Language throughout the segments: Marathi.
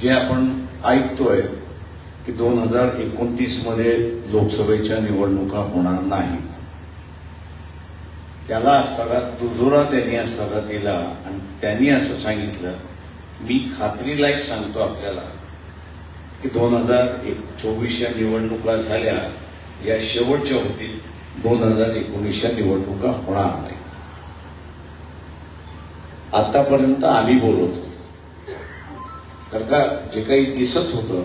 जे आपण ऐकतोय की दोन हजार एकोणतीसमध्ये लोकसभेच्या निवडणुका होणार नाहीत. त्याला असताना दुजोरा त्यांनी असताना दिला आणि त्यांनी असं सांगितलं. मी खात्रीलायक सांगतो आपल्याला की दोन हजार एक चोवीसच्या निवडणुका झाल्या या शेवटच्या होतील दोन हजार एकोणीसच्या निवडणुका होणार नाही आतापर्यंत आम्ही बोलवतो कारण का जे काही दिसत होतं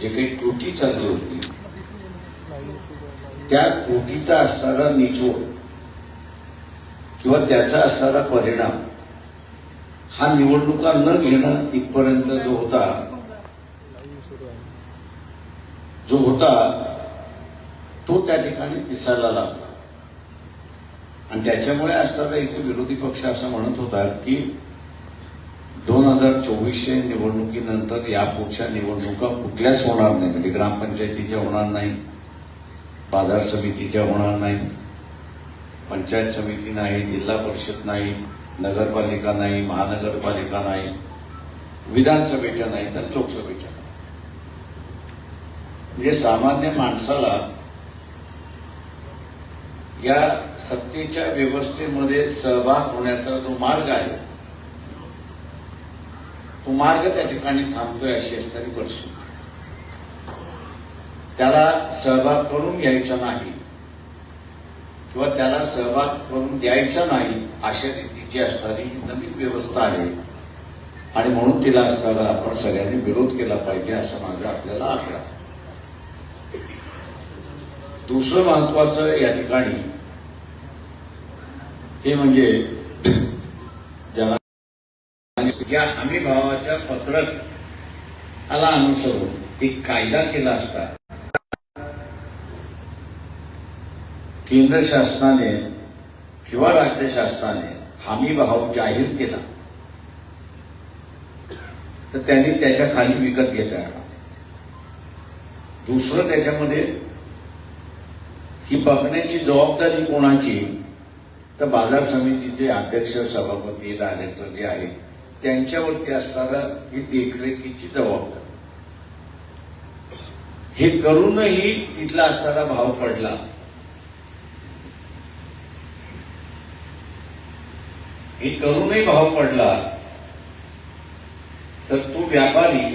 जे काही कृती चालली होती त्या कृतीचा असणारा निचोड किंवा त्याचा असणारा परिणाम हा निवडणुका न घेणं इथपर्यंत जो होता जो होता तो त्या ठिकाणी दिसायला लागला. आणि त्याच्यामुळे असताना एक विरोधी पक्ष असं म्हणत होता की दोन हजार चोवीसच्या निवडणुकीनंतर यापुढच्या निवडणुका कुठल्याच होणार नाही. म्हणजे ग्रामपंचायतीच्या होणार नाही बाजार समितीच्या होणार नाही पंचायत समिती नाही जिल्हा परिषद नाही नगरपालिका नाही महानगरपालिका नाही विधानसभेच्या नाही तर लोकसभेच्या नाही. म्हणजे सामान्य माणसाला या सत्तेच्या व्यवस्थेमध्ये सहभाग होण्याचा जो मार्ग आहे तो मार्ग त्या ठिकाणी थांबतोय अशी असणारी परिस्थिती. त्याला सहभाग करून घ्यायचा नाही किंवा त्याला सहभाग करून द्यायचा नाही अशा रीतीची असणारी ही नवीन व्यवस्था आहे. आणि म्हणून तिला असताना आपण सगळ्यांनी विरोध केला पाहिजे असं माझं आपल्याला आग्रह. दुसरं महत्वाचं या ठिकाणी हे म्हणजे या हमी भावाच्या पत्रकाला अनुसरून एक कायदा केला असता. केंद्र शासनाने किंवा राज्य शासनाने हमी भाव जाहीर केला. तर त्यांनी त्याच्याखाली विकत घेता येणार दुसरं त्याच्यामध्ये ही बघण्याची जबाबदारी कोणाची? तर बाजार समितीचे अध्यक्ष सभापती डायरेक्टर जे आहेत त्यांच्यावरती असणारा ही देखरेखीची जबाबदारी. हे करूनही तिथला असणारा भाव पडला. हे करूनही भाव पडला तर तो व्यापारी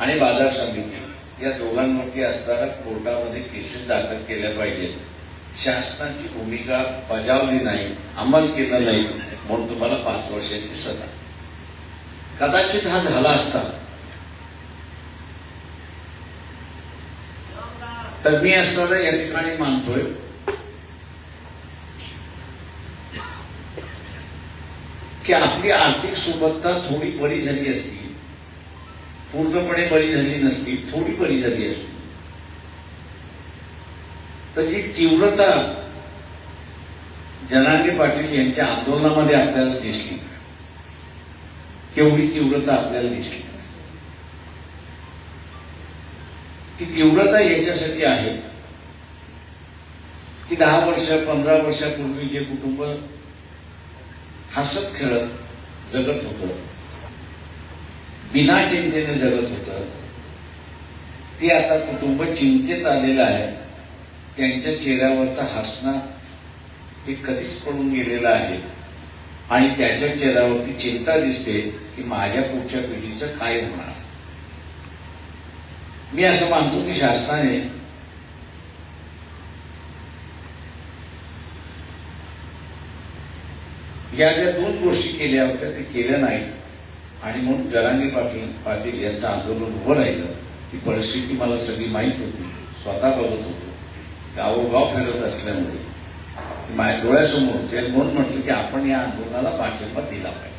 आणि बाजार समिती या दोघांवरती असणारा कोर्टामध्ये केसेस दाखल केल्या पाहिजेत. शासनाची भूमिका बजावली नाही अंमल केलं नाही म्हणून तुम्हाला पाच वर्षाची सजा. कदाचित हा झाला असता. तर मी असं या ठिकाणी मानतोय. की आपली आर्थिक सुबत्ता थोडी बळी झाली असती. पूर्णपणे बळी झाली नसती थोडी बळी झाली असती. तर जी तीव्रता जनांगे पाटील यांच्या आंदोलनामध्ये आपल्याला दिसली. केवढी तीव्रता आपल्याला दिसली ती तीव्रता याच्यासाठी आहे की दहा वर्ष पंधरा वर्षापूर्वी जे कुटुंब हसत खेळत जगत होत बिना चिंतेने जगत होत ते आता कुटुंब चिंतेत आलेलं आहे त्यांच्या चेहऱ्यावरचं हसणं हे कधीच पडून गेलेलं आहे. आणि त्याच्या चेहऱ्यावरती चिंता दिसते की माझ्या पुढच्या पिढीचं काय होणार. मी असं मानतो की शासनाने या ज्या दोन गोष्टी केल्या होत्या ते केल्या नाहीत आणि म्हणून जरांगी पाटील पाटील यांचं आंदोलन उभं राहिलं. ती परिस्थिती मला सगळी माहीत होती. स्वतः बघत होतो. गावोगाव फिरत असल्यामुळे. माझ्या डोळ्यासमोर ते म्हणून म्हटलं की आपण या आंदोलनाला पाठिंबा दिला पाहिजे.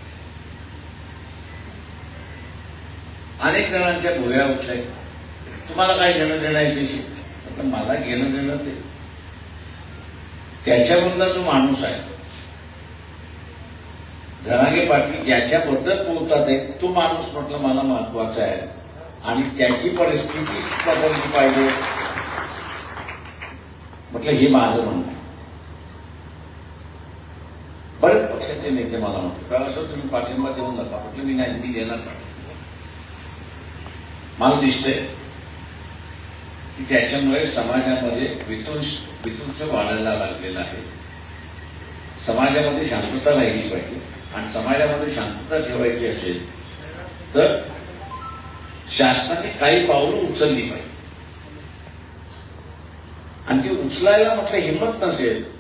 अनेक जणांच्या भुया उठल्या. तुम्हाला काय घेणं देणं याच्याशी आता मला घेणं देणं ते त्याच्यामधला जो माणूस आहे धनागे पाटील ज्याच्याबद्दल बोलतात आहे तो माणूस म्हटलं मला महत्त्वाचा आहे. आणि त्याची परिस्थिती बदलली पाहिजे. म्हटलं हे माझं म्हणणं आहे. नेते मला म्हणतात. "का असं तुम्ही पाठिंबा देऊ नका. म्हटलं मी नाही मी देणार नाही. मला दिसतंय की त्याच्यामुळे समाजामध्ये वितुंश वितुंश वाढायला लागलेला आहे. समाजामध्ये शांतता राहिली पाहिजे. आणि समाजामध्ये शांतता ठेवायची असेल तर शासनाने काही पावलं उचलली पाहिजे. आणि ती उचलायला म्हटलं हिंमत नसेल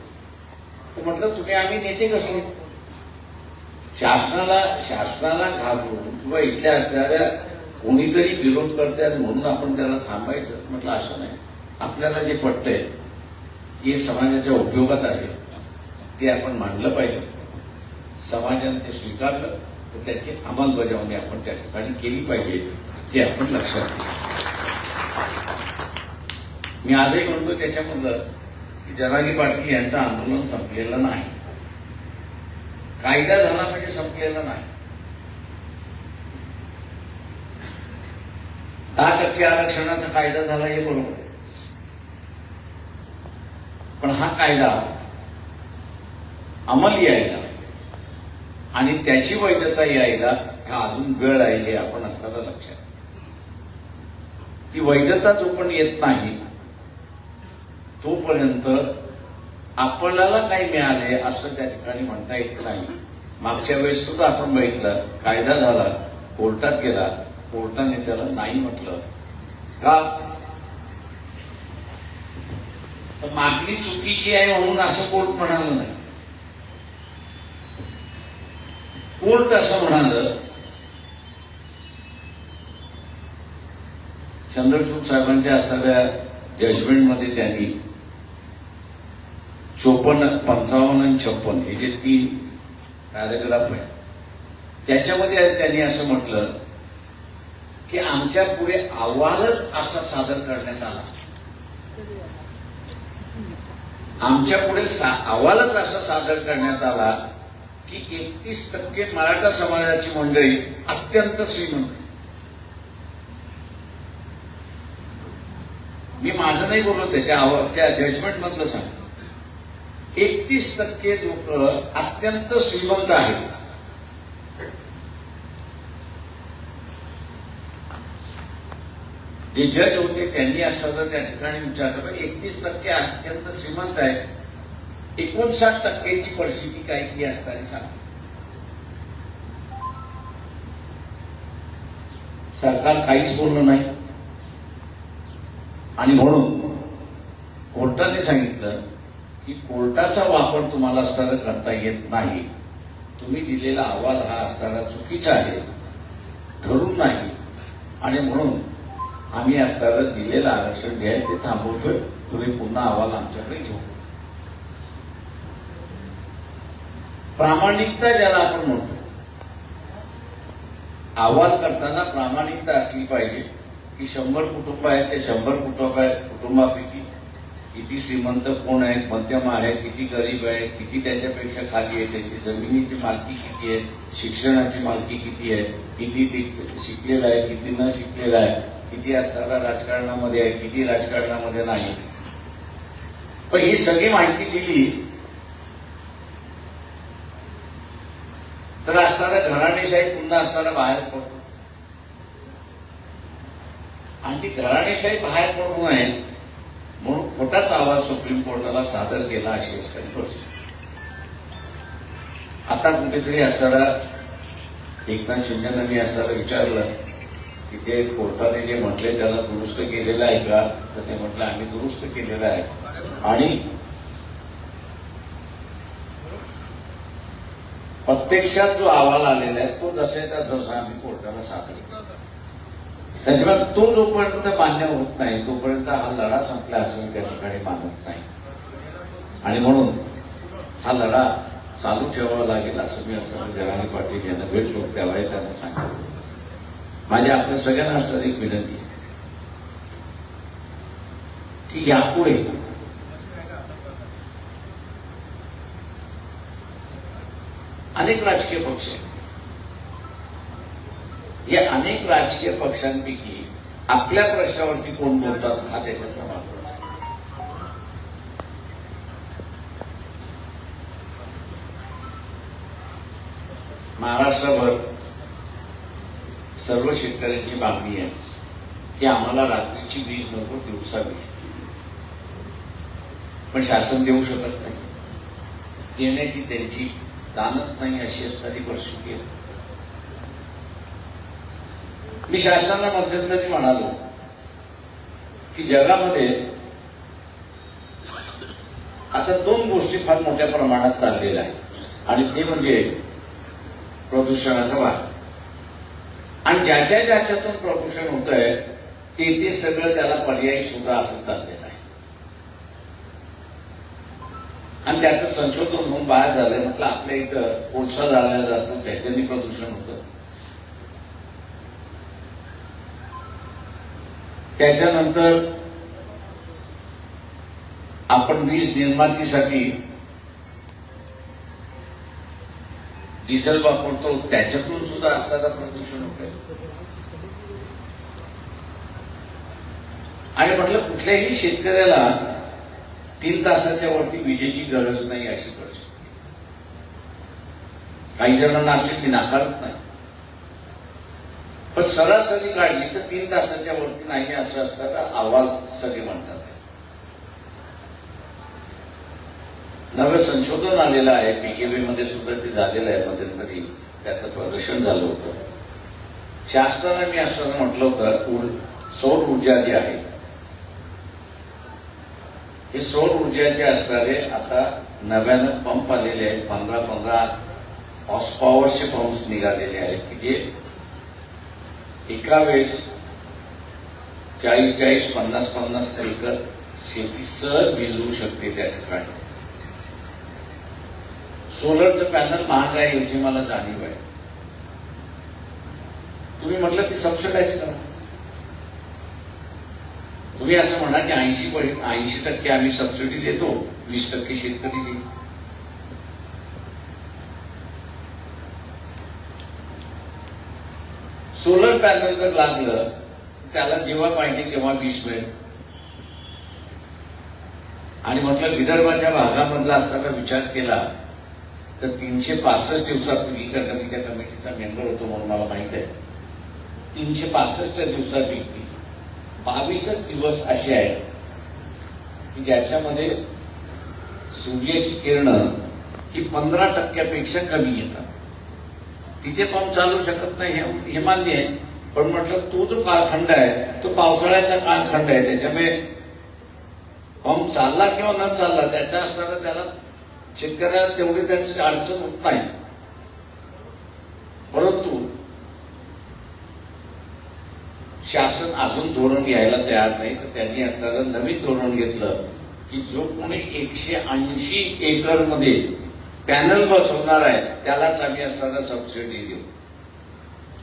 तर म्हटलं तुम्ही आम्ही नेते कसले शासनाला शासनाला घाबरून किंवा इथल्या असणाऱ्या कोणीतरी विरोध करतात म्हणून आपण त्याला थांबायचं म्हटलं असं नाही. आपल्याला जे पटतंय हे समाजाच्या उपयोगात आहे ते आपण मांडलं पाहिजे. समाजाने ते स्वीकारलं तर त्याची अंमलबजावणी आपण त्या ठिकाणी केली पाहिजे ते आपण लक्षात घ्या मी आजही म्हणतो त्याच्यामधलं की जनागी पाटील यांचं आंदोलन संपलेलं नाही. कायदा झाला म्हणजे संपलेला नाही. दहा टक्के आरक्षणाचा कायदा झाला हे बरोबर. पण हा कायदा अंमली यायला आणि त्याची वैधता यायला हा अजून वेळ राहिली आपण असताना लक्षात ती वैधता जो पण येत नाही तोपर्यंत आपल्याला काही मिळाले असं त्या ठिकाणी म्हणता येत नाही. मागच्या वेळेस सुद्धा आपण बघितलं कायदा झाला कोर्टात गेला कोर्टाने त्याला नाही म्हटलं. का? मागणी चुकीची आहे म्हणून असं कोर्ट म्हणाल नाही. कोर्ट असं म्हणाल चंद्रचूड साहेबांच्या असणाऱ्या जजमेंटमध्ये त्यांनी चोपन्न पंचावन्न आणि छप्पन हे जे तीन पॅरेग्राफ आहे त्याच्यामध्ये त्यांनी असं म्हटलं की आमच्या पुढे अहवालच असा सादर करण्यात आला. आमच्या पुढे सा- अहवालच असा सादर करण्यात आला की एकतीस टक्के मराठा समाजाची मंडळी अत्यंत श्रीमंत मी माझं नाही बोलत आहे त्या त्या जजमेंट मधलं सांग एकतीस टक्के लोक अत्यंत श्रीमंत आहेत. जे जज होते त्यांनी असं त्या ठिकाणी विचारलं एकतीस टक्के अत्यंत श्रीमंत आहेत. एकोणसाठ टक्क्याची परिस्थिती काय की असताना सांग. सरकार काहीच बोललं नाही. आणि म्हणून कोर्टाने सांगितलं? की कोर्टाचा वापर तुम्हाला असताना करता येत नाही. तुम्ही दिलेला अहवाल हा असताना चुकीचा आहे. धरून नाही. आणि म्हणून आम्ही असताना दिलेलं आरक्षण जे आहे ते थांबवतोय. तुम्ही पुन्हा अहवाल आमच्याकडे घेऊ. प्रामाणिकता ज्याला आपण म्हणतो. अहवाल करताना प्रामाणिकता असली पाहिजे की शंभर कुटुंब आहेत ते शंभर कुटुंब आहेत कुटुंबापैकी किती श्रीमंत कोण आहेत मध्यम आहे किती गरीब आहे किती त्याच्यापेक्षा खाली आहे त्याची जमिनीची मालकी किती आहे शिक्षणाची मालकी किती आहे किती शिकलेला आहे किती न शिकलेला आहे किती असताना राजकारणामध्ये आहे किती राजकारणामध्ये नाही. पण ही सगळी माहिती दिली तर असताना घराणेशाही पुन्हा असताना बाहेर पडतो. आणि ती घराणेशाही बाहेर पडू नये म्हणून खोटाच आवाज सुप्रीम कोर्टाला सादर केला अशी असताना परिस्थिती आता कुठेतरी असताना एकनाथ शिंदेनं मी असताना विचारलं की ते कोर्टाने जे म्हटले त्याला दुरुस्त केलेलं आहे का? तर ते म्हटलं आम्ही दुरुस्त केलेलं आहे. आणि प्रत्यक्षात जो अहवाल आलेला आहे तो जसे त्या जसा आम्ही कोर्टाला सादर केला. त्याच्यामुळे तो जोपर्यंत मान्य होत नाही तोपर्यंत हा लढा संपला असं मी त्या ठिकाणी मानत नाही. आणि म्हणून हा लढा चालू ठेवावा लागेल असं मी असं जरांगे पाटील यांना भेटलो त्यावेळी त्यांना सांगितलं माझ्या आपल्या सगळ्यांना असं एक विनंती की यापुढे अनेक राजकीय पक्ष आहेत या अनेक राजकीय पक्षांपैकी आपल्या प्रश्नावरती कोण बोलतात हा त्याच्यातला महत्त्वाचा महाराष्ट्रभर सर्व शेतकऱ्यांची मागणी आहे. की आम्हाला रात्रीची वीज नको दिवसा वीज. पण शासन देऊ शकत नाही. देण्याची त्यांची जाणत नाही अशी असणारी परिस्थिती आहे मी शासनाला मध्यंतरी म्हणालो की जगामध्ये आता दोन गोष्टी फार मोठ्या प्रमाणात चाललेल्या आहेत. आणि ते म्हणजे प्रदूषणाचा वाढ. आणि ज्याच्या ज्याच्यातून प्रदूषण होत आहे ते ते सगळं त्याला पर्यायी सुद्धा असं चाललेलं आहे. आणि त्याचं संशोधन होऊन बाहेर झालंय म्हटलं आपल्या इथं कोळसा जाळला जातो त्याच्यानी प्रदूषण होतं. त्याच्यानंतर आपण वीज निर्मातीसाठी डिझेल वापरतो त्याच्यातून सुद्धा असणारं प्रदूषण होत आणि म्हटलं कुठल्याही शेतकऱ्याला तीन तासाच्या वरती विजेची गरज नाही अशी परिस्थिती. काही जणांना असेल ती नाकारत नाही. पण सरासरी काढली तर तीन तासाच्या वरती नाही असं असताना अहवाल सगळे म्हणतात. नवं संशोधन आलेलं आहे. पीकेबी मध्ये सुद्धा ते झालेलं आहे. मध्यंतरी त्याचं प्रदर्शन झालं होतं. शास्त्राने मी असं म्हटलं होतं सौर ऊर्जा जी आहे हे सौर ऊर्जाचे असणारे आता नव्यानं पंप आलेले आहेत. पंधरा पंधरा हॉर्स पॉवरचे पंप निघालेले आहेत. की जे एका वेळेस चाळीस चाळीस पन्नास पन्नास एकर शेती सहज भिजवू शकते त्या ठिकाणी. सोलरचं पॅनल महाग आहे याची मला जाणीव आहे. तुम्ही म्हटलं की सबसिडाईज करा. तुम्ही असं म्हणा की ऐंशी ऐंशी टक्के आम्ही सबसिडी देतो वीस टक्के शेतकरी देतो सोलर पॅनल जर लागलं त्याला जेव्हा पाहिजे तेव्हा विष मिळेल. आणि म्हटलं विदर्भाच्या भागामधला असताना विचार केला तर तीनशे पासष्ट दिवसात मी कमिटीच्या कमिटीचा मेंबर होतो म्हणून मला माहीत आहे. तीनशे पासष्ट दिवसापैकी बावीसच दिवस असे आहेत की ज्याच्यामध्ये सूर्याची किरणं ही पंधरा टक्क्यापेक्षा कमी येतात. तिथे पंप चालू शकत नाही हे मान्य आहे. पण म्हटलं तो जो कालखंड आहे तो पावसाळ्याचा कालखंड आहे. त्याच्यामुळे पंप चालला किंवा न चालला त्याचा असताना त्याला शेतकऱ्याला तेवढी त्याची अडचण होत नाही. परंतु शासन अजून धोरण घ्यायला तयार नाही. तर त्यांनी असताना नवीन धोरण घेतलं की जो कोणी एकशे ऐंशी एकरमध्ये पॅनल बसवणार आहे त्यालाच आम्ही असताना सबसिडी देऊ.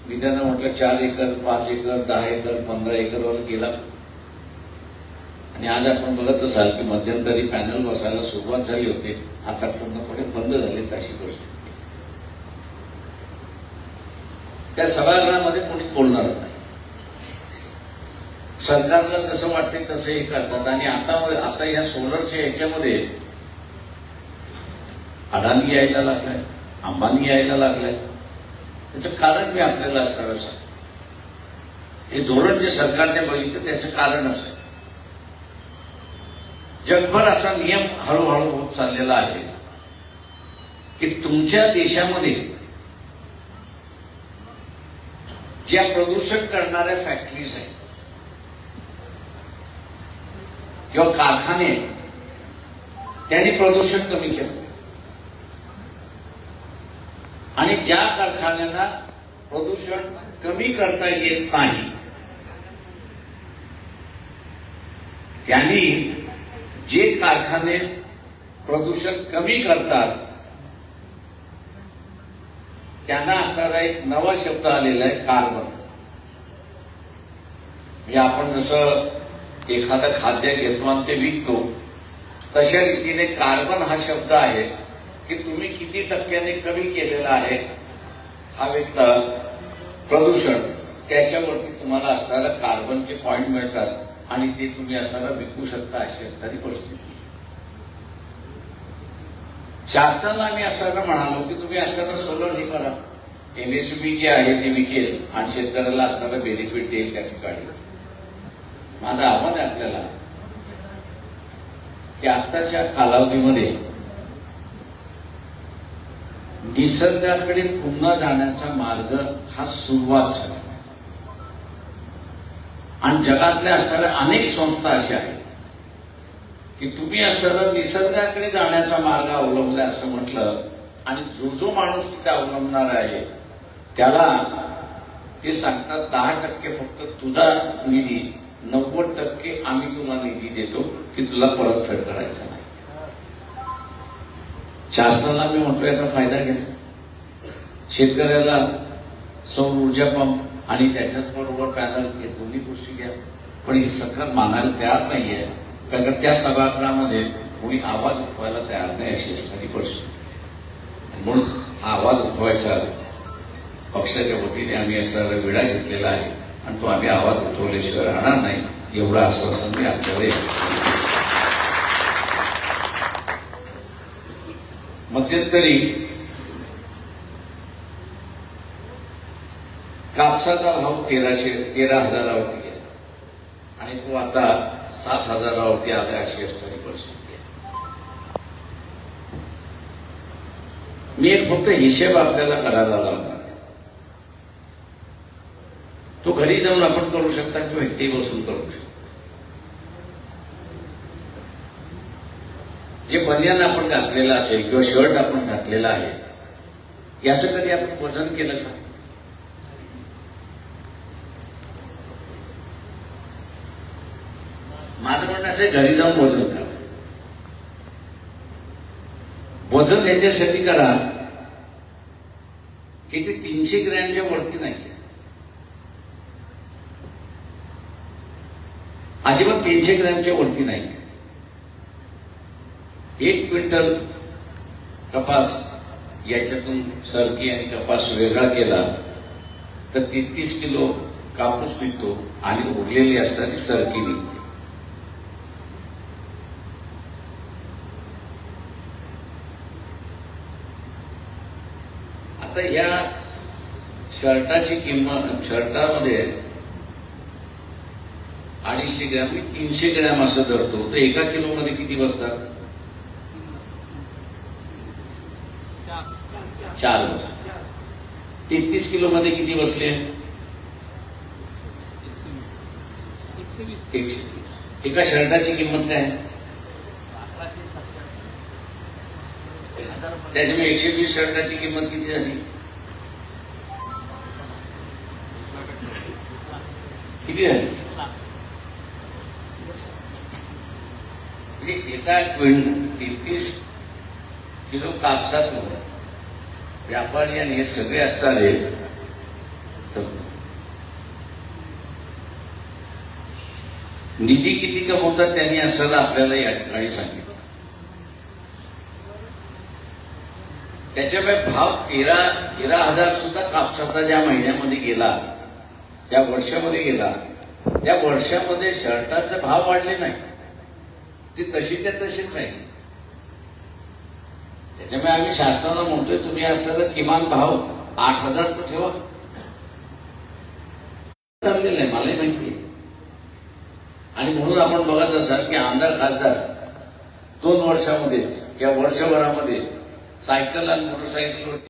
मी त्यांना म्हटलं चार एकर पाच एकर दहा एकर पंधरा एकरवर गेला. आणि आज आपण बघत असाल की मध्यंतरी पॅनल बसायला सुरुवात झाली होती. आता पूर्णपणे बंद झाले अशी परिस्थिती. त्या सभागृहामध्ये कोणी बोलणार नाही. सरकारला जसं वाटते तसं हे करतात. आणि आता आता या सोलरच्या याच्यामध्ये अडाणी यायला लागलाय अंबानी यायला लागलाय. त्याचं कारण मी आपल्याला असं. हे धोरण जे सरकारने बघितलं त्याचं कारण असं. जगभर असा नियम हळूहळू होत चाललेला आहे की तुमच्या देशामध्ये ज्या प्रदूषण करणाऱ्या फॅक्टरीज आहेत किंवा कारखाने आहेत, त्यांनी प्रदूषण कमी केलं. आणि ज्या कारखान्यांना प्रदूषण कमी करता येत नाही त्यांनी जे कारखाने प्रदूषण कमी करतात त्यांना असणारा एक नवा शब्द आलेला आहे कार्बन. म्हणजे आपण जसं एखादं खाद्य घेतो आणि ते विकतो तशा रीतीने कार्बन हा शब्द आहे. की तुम्ही किती टक्क्याने कमी केलेला आहे हा प्रदूषण. त्याच्यावरती तुम्हाला असणारा कार्बनचे पॉइंट मिळतात आणि ते तुम्ही असणारा विकू शकता अशी असणारी परिस्थिती. शासनाला आम्ही असताना म्हणालो की तुम्ही असताना सोलर हे करा. एमएसपी जे आहे ते विकेल आणि शेतकऱ्याला असताना बेनिफिट देईल त्या ठिकाणी. माझं आव्हान आहे आपल्याला. की आत्ताच्या कालावधीमध्ये निसर्गाकडे पुन्हा जाण्याचा मार्ग हा सुरुवात झाला. आणि जगातल्या असणाऱ्या अनेक संस्था अशा आहेत की तुम्ही असताना निसर्गाकडे जाण्याचा मार्ग अवलंबला असं म्हटलं आणि जो जो माणूस तिथे अवलंबणार आहे त्याला ते सांगतात दहा टक्के फक्त तुझा निधी नव्वद टक्के आम्ही तुला निधी देतो की तुला परतफेड करायचा नाही. शासनाला मी म्हटलो याचा फायदा घ्या. शेतकऱ्याला सौर ऊर्जा पंप आणि त्याच्याच बरोबर पॅनल हे दोन्ही गोष्टी घ्या. पण ही सरकार मानायला तयार नाहीये कारण त्या सभागृहामध्ये कोणी आवाज उठवायला तयार नाही अशी असणारी परिस्थिती. म्हणून हा आवाज उठवायचा पक्षाच्या वतीने आम्ही असणारा विडा घेतलेला आहे आणि तो आम्ही आवाज उठवल्याशिवाय राहणार नाही एवढं आश्वासन मी आपल्याला मध्यंतरी कापसाचा भाव तेराशे तेरा हजारावरती गेला. आणि तो आता सात हजारावरती आला अशी असणारी परिस्थिती आहे. मी एक फक्त हिशेब आपल्याला करायला लावणार तो घरी जाऊन आपण करू शकता किंवा इथे बसून करू शकता. जे बनियान आपण घातलेलं असेल किंवा शर्ट आपण घातलेला आहे याचं कधी आपण वजन केलं का? माझं म्हणणं असं आहे, घरी जाऊन वजन करा. वजन याच्यासाठी करा की ते तीनशे ग्रॅमच्या वरती नाही. अजिबात तीनशे ग्रॅमच्या वरती नाही. एक क्विंटल कपास याच्यातून सरकी आणि कपास वेगळा केला तर तेहतीस किलो कापूस निघतो आणि उरलेली असताना सरकी निघते. आता या शर्टाची किंमत शर्टामध्ये अडीचशे ग्रॅम मी तीनशे ग्रॅम असं धरतो तर एका किलोमध्ये किती बसतात? चार बस तेहतीस किलो मध्ये किती बसले? एकशे एका शर्टाची किंमत काय? आहे? त्याच्यामुळे एकशे वीस शर्टाची किंमत किती झाली? किती झाली? म्हणजे एका क्विंट तेहतीस किलो कापसात व्यापारी आणि हे सगळे असणारे तर निधी किती कमवतात त्यांनी असताना आपल्याला या ठिकाणी सांगितलं. त्याच्यामुळे भाव तेरा तेरा हजार सुद्धा कापसाचा ज्या महिन्यामध्ये गेला त्या वर्षामध्ये गेला त्या वर्षामध्ये शर्टाचे भाव वाढले नाही ते तशीच्या तशीच नाही त्याच्यामुळे आम्ही शासनाला म्हणतोय तुम्ही असं किमान भाव आठ हजार तर ठेवा. चाललेलं आहे मलाही माहिती आणि म्हणून आपण बघत असाल की आमदार खासदार दोन वर्षामध्येच या वर्षभरामध्ये सायकल आणि मोटरसायकलवरती